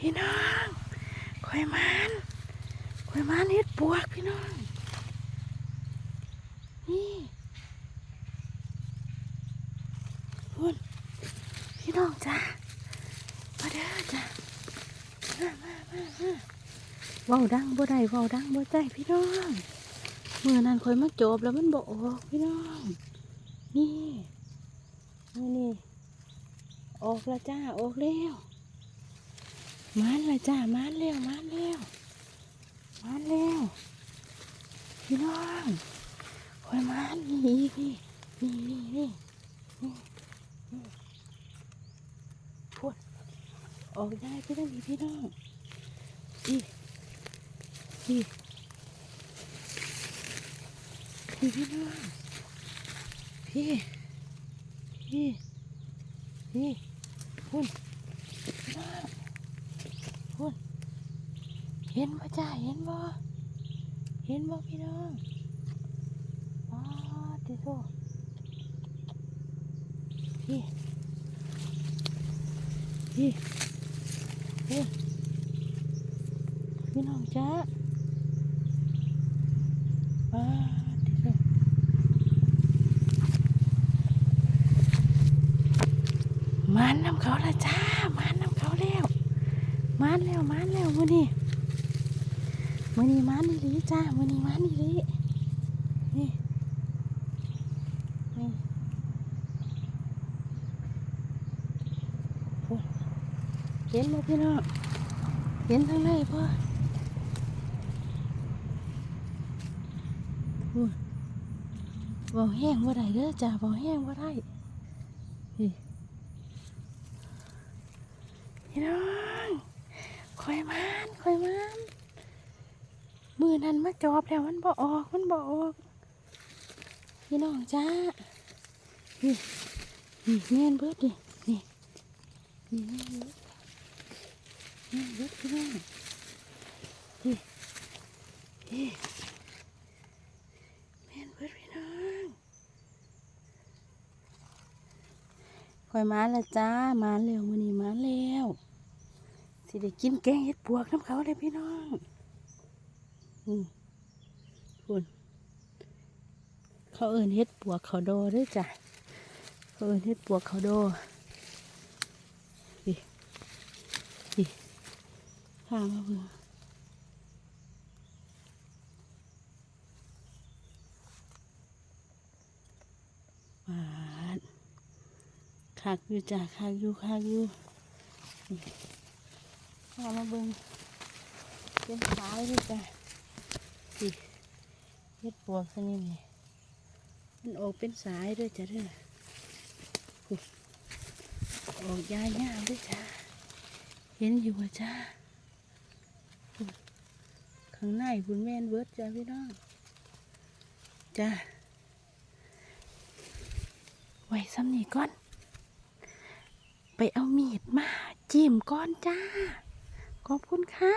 พี่น้องคอยมันคอยมันเฮ็ดปวกพี่น้อง นี่พุ่นพี่น้องจ้ามาเด้อจ้ามามามามาเว้าดังบ่ได้เว้าดังบ่ได้พี่น้องเมื่อนั้นคอยมาจบแล้วมันบ่ออกพี่น้อง นี่นี่นี่ออกแล้วจ้าออกแล้ว มานและจ้ามานแล้วมานแล้วมานแล้วพี่น้องคอยมานี่นี่นี่นี่นี่นี่พูดออกได้พี่น้องพี่น้องอีอีพี่พี่น้องพี่พี่นี่พุ่นน้าพุ่น เห็นบ่จ้าเห็นบ่เห็นบ่พี่น้องอ๋อติโตพี่พี่พี่พี่น้องจ้าอ๋อติโตมานนำเขาละจ้ามานนำเขาแล้วมานแล้วมานแล้วมือนี่ มือนีมานนี่ลีจ้ามือนีมานนี่ลีนี่นี่เห็นไหมพี่น้องเห็นทั้งเลยพ่อโอ้ยบ่แห้งบ่ได้เด้อจ้าบ่แห้งบ่ได้นี่พี่น้องคอยมันคอยมัน มือนั้นมาจอบแล้วมันบ่ออกมันบ่ออกพี่น้องจ้านี่นี่แม่นเบิดดินี่นี่แม่นเบิดแม่นเบิดพี่น้องนี่นี่แม่นเบิดพี่น้องคอยมาแล้วจ้ามาเร็วมือนี้มาเร็วสิได้กินแกงเห็ดปวกน้ำเขาเลยพี่น้อง คุณเขาเอินเห็ดปวกเขาโดด้วยจ้ะเขาเอินเห็ดปวกเขาโดดิดิข้ามาเบิ่งหวานคักอยู่จ้ะคักอยู่คักอยู่ข้ามาเบิ่งเป็นสายด้วยจ้ะ ดิเห็ดปวกซะนี่นี่มันออกเป็นสายด้วยจ้ะเด้ออุ๊ยอกยายาด้วยจ้ะเห็นอยู่ว่าจ้าข้างในคุณแม่นเบิร์ดจ้ะพี่น้องจ้าไว้ซ้ำนี่ก่อน ไปเอามีดมาจิ้มก้อนจ้าขอบคุณค่ะ